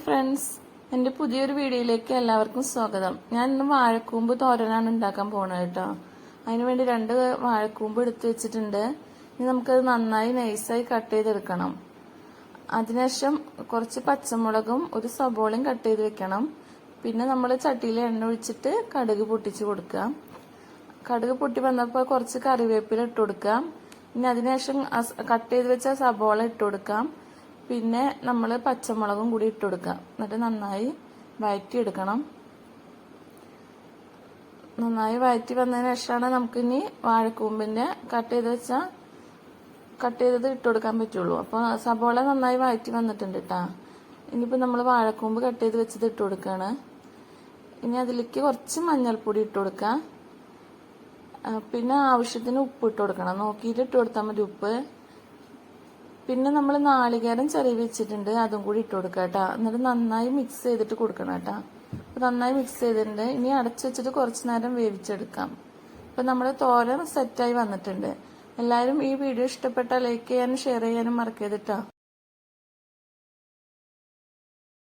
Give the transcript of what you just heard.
Friends എന്റെ പുതിയൊരു വീഡിയോയിലേക്ക് എല്ലാവർക്കും സ്വാഗതം. ഞാൻ ഇന്ന് വാഴക്കൂമ്പ് തോരനാണ് ഉണ്ടാക്കാൻ പോണത് കേട്ടോ. അതിനുവേണ്ടി രണ്ട് വാഴക്കൂമ്പ് എടുത്തു വെച്ചിട്ടുണ്ട്. ഇനി നമുക്കത് നന്നായി നൈസായി കട്ട് ചെയ്തെടുക്കണം. അതിനുശേഷം കുറച്ച് പച്ചമുളകും ഒരു സബോളയും കട്ട് ചെയ്ത് വെക്കണം. പിന്നെ നമ്മൾ ചട്ടിയിൽ എണ്ണ ഒഴിച്ചിട്ട് കടുക് പൊട്ടിച്ച് കൊടുക്കാം കടുക് പൊട്ടി വന്നപ്പോൾ കുറച്ച് കറിവേപ്പില ഇട്ട് കൊടുക്കാം ഇനി അതിനുശേഷം കട്ട് ചെയ്ത് വെച്ച സബോള ഇട്ട് കൊടുക്കാം. പിന്നെ നമ്മൾ പച്ചമുളകും കൂടി ഇട്ട് കൊടുക്കുക എന്നിട്ട് നന്നായി വഴറ്റി എടുക്കണം നന്നായി വഴറ്റി വന്നതിന് ശേഷമാണ് നമുക്കിനി വാഴക്കൂമ്പിന്റെ കട്ട് ചെയ്ത് വെച്ചാൽ കട്ട് ചെയ്തത് ഇട്ട് കൊടുക്കാൻ പറ്റുള്ളൂ. അപ്പോൾ സബോള നന്നായി വഴറ്റി വന്നിട്ടുണ്ട് കേട്ടാ ഇനിയിപ്പോൾ നമ്മൾ വാഴക്കൂമ്പ് കട്ട് ചെയ്ത് വെച്ചത് ഇട്ട് കൊടുക്കുകയാണ് ഇനി അതിലേക്ക് കുറച്ച് മഞ്ഞൾപ്പൊടി ഇട്ട് കൊടുക്കുക പിന്നെ ആവശ്യത്തിന് ഉപ്പ് ഇട്ട് കൊടുക്കണം. നോക്കിയിട്ട് ഇട്ട് കൊടുത്താൽ മതി ഉപ്പ്. പിന്നെ നമ്മൾ നാളികേരം ചെറിയ വെച്ചിട്ടുണ്ട് അതും കൂടി ഇട്ട് കൊടുക്കുക കേട്ടോ. എന്നിട്ട് നന്നായി മിക്സ് ചെയ്തിട്ട് കൊടുക്കണം കേട്ടോ. നന്നായി മിക്സ് ചെയ്തിട്ടുണ്ട്. ഇനി അടച്ചു വെച്ചിട്ട് കുറച്ച് നേരം വേവിച്ചെടുക്കാം. അപ്പോൾ നമ്മുടെ തോരൻ സെറ്റായി വന്നിട്ടുണ്ട്. എല്ലാവരും ഈ വീഡിയോ ഇഷ്ടപ്പെട്ടാൽ ലൈക്ക് ചെയ്യാനും ഷെയർ ചെയ്യാനും മറക്കരുത് കേട്ടോ